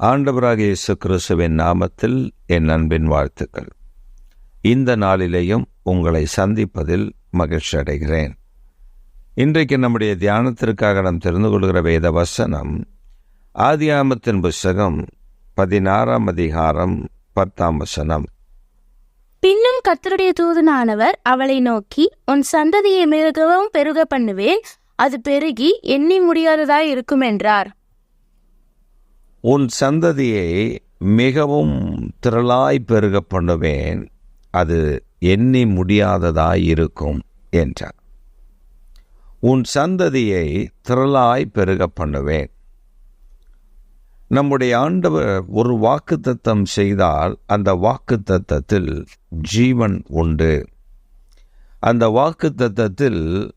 ஆண்டவராக இயேசு கிறிஸ்துவின் நாமத்தில் என் அன்பின் வாழ்த்துக்கள். இந்த நாளிலேயும் உங்களை சந்திப்பதில் மகிழ்ச்சி அடைகிறேன். இன்றைக்கு நம்முடைய தியானத்திற்காக நாம் தெரிந்து கொள்கிற வேத வசனம் ஆதியாமத்தின் புஸ்தகம் பதினாறாம் அதிகாரம் பத்தாம் வசனம். பின்னும் கத்தருடைய தூதனானவர் அவளை நோக்கி உன் சந்ததியை மிகவும் பெருக பண்ணுவேன் அது பெருகி எண்ணி முடியாததாய் இருக்கும் என்றார் உன் சந்ததியை மிகவும் திரளாய் பெருக பண்ணுவேன் அது எண்ணி முடியாததாய் இருக்கும் என்றார். உன் சந்ததியை திரளாய் பெருக பண்ணுவேன் நம்முடைய ஆண்டவர் ஒரு வாக்குத்தத்தம் செய்தால் அந்த வாக்குத்தத்தத்தில் ஜீவன் உண்டு. அந்த வாக்குத்தத்தத்தில்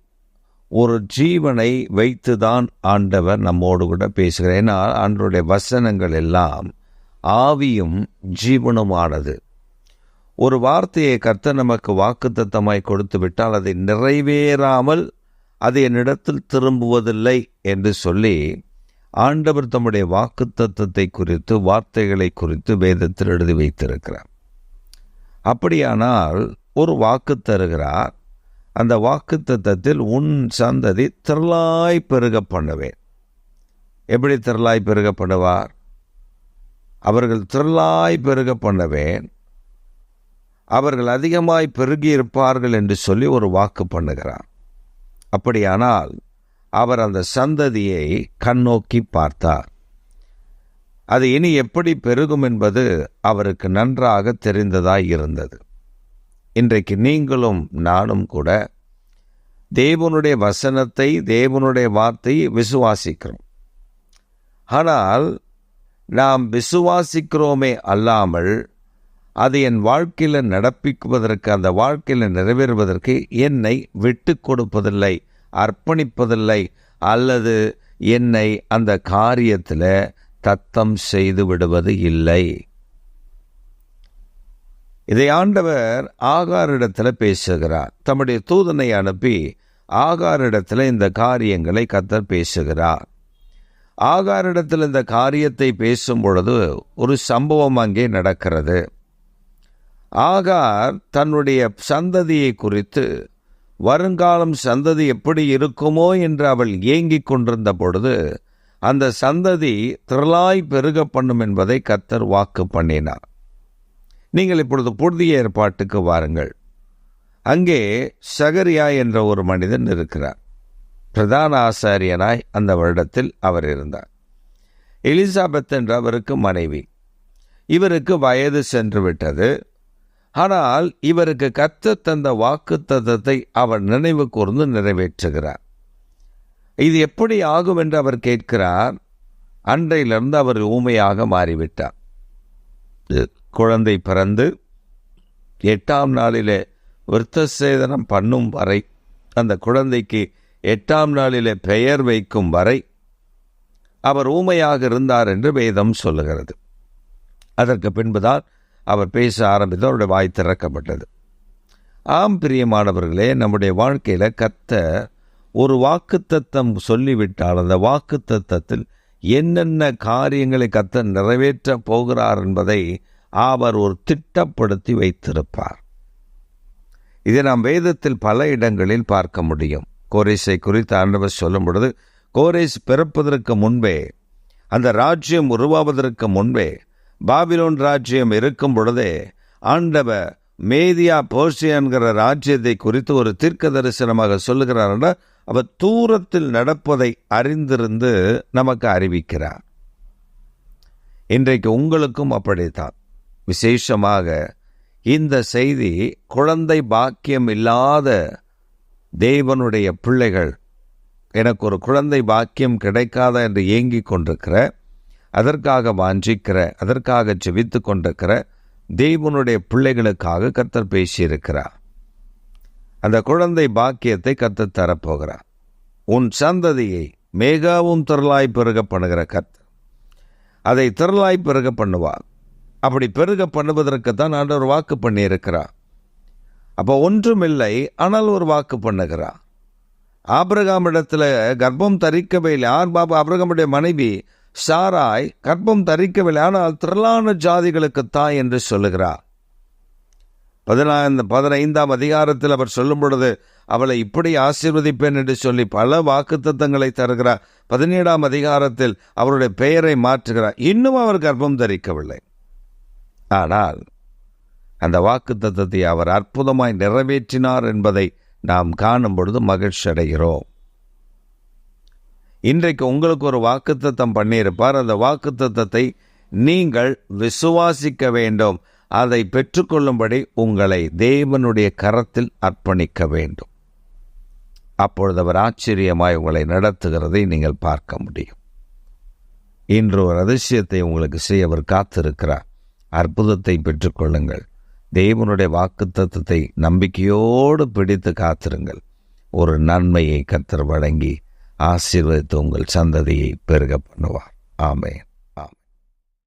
ஒரு ஜீவனை வைத்துதான் ஆண்டவர் நம்மோடு கூட பேசுகிறார். ஏன்னா ஆண்டருடைய வசனங்கள் எல்லாம் ஆவியும் ஜீவனுமானது. ஒரு வார்த்தையை கர்த்த நமக்கு வாக்குத்தத்தமாய் கொடுத்து விட்டால் அதை நிறைவேறாமல் அது என்னிடத்தில் திரும்புவதில்லை என்று சொல்லி ஆண்டவர் தம்முடைய வாக்குத்தத்தத்தை குறித்து வார்த்தைகளை குறித்து வேதத்தில் எழுதி வைத்திருக்கிறார். அப்படியானால் ஒரு வாக்கு தருகிறார். அந்த வாக்குத்தத்தத்தில் உன் சந்ததி திரளாய் பெருக பண்ணுவேன் எப்படி திரளாய் பெருக பண்ணுவார் அவர்கள் திரளாய் பெருக பண்ணுவேன் அவர்கள் அதிகமாய் பெருகி இருப்பார்கள் என்று சொல்லி ஒரு வாக்கு பண்ணுகிறார். அப்படியானால் அவர் அந்த சந்ததியை கண்ணோக்கி பார்த்தார். அது இனி எப்படி பெருகும் என்பது அவருக்கு நன்றாக தெரிந்ததாய் இருந்தது. இன்றைக்கு நீங்களும் நானும் கூட தேவனுடைய வசனத்தை தேவனுடைய வார்த்தையை விசுவாசிக்கிறோம். ஆனால் நாம் விசுவாசிக்கிறோமே அல்லாமல் அது என் வாழ்க்கையில் நடப்பிக்குவதற்கு அந்த வாழ்க்கையில் நிறைவேறுவதற்கு என்னை விட்டு கொடுப்பதில்லை அர்ப்பணிப்பதில்லை அல்லது என்னை அந்த காரியத்தில் தத்தம் செய்து விடுவது இல்லை. இதை ஆண்டவர் ஆகாரிடத்தில் பேசுகிறார். தம்முடைய தூதனை அனுப்பி ஆகாரிடத்தில் இந்த காரியங்களை கத்தர் பேசுகிறார். ஆகாரிடத்தில் இந்த காரியத்தை பேசும் பொழுது ஒரு சம்பவம் அங்கே நடக்கிறது. ஆகார் தன்னுடைய சந்ததியை குறித்து வருங்காலம் சந்ததி எப்படி இருக்குமோ என்று அவள் ஏங்கிக் கொண்டிருந்த பொழுது அந்த சந்ததி திரளாய் பெருக பண்ணும் என்பதை கத்தர் வாக்கு பண்ணினார். நீங்கள் இப்பொழுது புதிய ஏற்பாட்டுக்கு வாருங்கள். அங்கே சகரியா என்ற ஒரு மனிதன் இருக்கிறார் பிரதான ஆசாரியனாய் அந்த வருடத்தில் அவர் இருந்தார். எலிசாபெத் என்ற அவருக்கு மனைவி. இவருக்கு வயது சென்று விட்டது. ஆனால் இவருக்கு கத்த தந்த வாக்கு தத்தத்தை அவர் நினைவு கூர்ந்து நிறைவேற்றுகிறார். இது எப்படி ஆகும் என்று அவர் கேட்கிறார். அன்றையிலிருந்து அவர் ஊமையாக மாறிவிட்டார். குழந்தை பிறந்து எட்டாம் நாளிலே விருத்த சேதனம் பண்ணும் வரை அந்த குழந்தைக்கு எட்டாம் நாளிலே பெயர் வைக்கும் வரை அவர் ஊமையாக இருந்தார் என்று வேதம் சொல்லுகிறது. அதற்கு பின்புதான் அவர் பேச ஆரம்பித்து அவருடைய வாய் திறக்கப்பட்டது. ஆம் பிரியமானவர்களே நம்முடைய வாழ்க்கையில் கத்த ஒரு வாக்குத்தத்தம் சொல்லிவிட்டால் அந்த வாக்குத்தத்தத்தில் என்னென்ன காரியங்களை கத்த நிறைவேற்ற போகிறார் என்பதை அவர் ஒரு திட்டப்படுத்தி வைத்திருப்பார். இதை நாம் வேதத்தில் பல இடங்களில் பார்க்க முடியும். கோரேஸை குறித்து ஆண்டவர் சொல்லும் பொழுது கோரேஸ் பிறப்பதற்கு முன்பே அந்த ராஜ்யம் உருவாவதற்கு முன்பே பாபிலோன் ராஜ்யம் இருக்கும் பொழுதே ஆண்டவர் மேதியா போர்சியான்கிற ராஜ்யத்தை குறித்து ஒரு தீர்க்க தரிசனமாக சொல்லுகிறார்னா அவர் தூரத்தில் நடப்பதை அறிந்திருந்து நமக்கு அறிவிக்கிறார். இன்றைக்கு உங்களுக்கும் அப்படித்தான். விசேஷமாக இந்த செய்தி குழந்தை பாக்கியம் இல்லாத தேவனுடைய பிள்ளைகள். எனக்கு ஒரு குழந்தை பாக்கியம் கிடைக்காதா என்று ஏங்கிக் கொண்டிருக்கிற அதற்காக வாஞ்சிக்கிற அதற்காக ஜெபித்து கொண்டிருக்கிற தேவனுடைய பிள்ளைகளுக்காக கத்தர் பேசியிருக்கிறார். அந்த குழந்தை பாக்கியத்தை கத்தர் தரப்போகிறார். உன் சந்ததியை மிகவும் திரளாய் பெருக பண்ணுகிற கத்தர் அதை திரளாய் பெருக பண்ணுவார். அப்படி பெருக பண்ணுவதற்குத்தான் ஆண்டவர் வாக்கு பண்ணியிருக்கிறார். அப்போ ஒன்றுமில்லை ஆனால் ஒரு வாக்கு பண்ணுகிறார். ஆபிரகாம் இடத்துல கர்ப்பம் தரிக்கவில்லை இல்லை. பாபு பாபா ஆபிரகாமுடைய மனைவி சாராய் கர்ப்பம் தரிக்கவில்லை ஆனால் திரளான ஜாதிகளுக்கு தாய் என்று சொல்லுகிறார். பதினாயிரம் பதினைந்தாம் அதிகாரத்தில் அவர் சொல்லும் பொழுது அவளை இப்படி ஆசீர்வதிப்பேன் என்று சொல்லி பல வாக்குத்தத்தங்களை தருகிறார். பதினேழாம் அதிகாரத்தில் அவருடைய பெயரை மாற்றுகிறார். இன்னும் அவர் கர்ப்பம் தரிக்கவில்லை. ஆனால் அந்த வாக்குத்தத்தத்தை அவர் அற்புதமாய் நிறைவேற்றினார் என்பதை நாம் காணும் பொழுது மகிழ்ச்சி அடைகிறோம். இன்றைக்கு உங்களுக்கு ஒரு வாக்குத்தத்தம் பண்ணியிருப்பார். அந்த வாக்குத்தத்தத்தை நீங்கள் விசுவாசிக்க வேண்டும். அதை பெற்றுக்கொள்ளும்படி உங்களை தேவனுடைய கரத்தில் அர்ப்பணிக்க வேண்டும். அப்பொழுது அவர் ஆச்சரியமாய் உங்களை நடத்துகிறதை நீங்கள் பார்க்க முடியும். இன்று ஒரு அதிசயத்தை உங்களுக்கு செய்ய அவர் காத்திருக்கிறார். அற்புதத்தை பெற்றுக்கொள்ளுங்கள். தேவனுடைய வாக்குத்தத்தத்தை நம்பிக்கையோடு பிடித்து காத்திருங்கள். ஒரு நன்மையை கத்தர் வழங்கி ஆசீர்வதித்து உங்கள் சந்ததியை பெருக பண்ணுவார். ஆமேன்.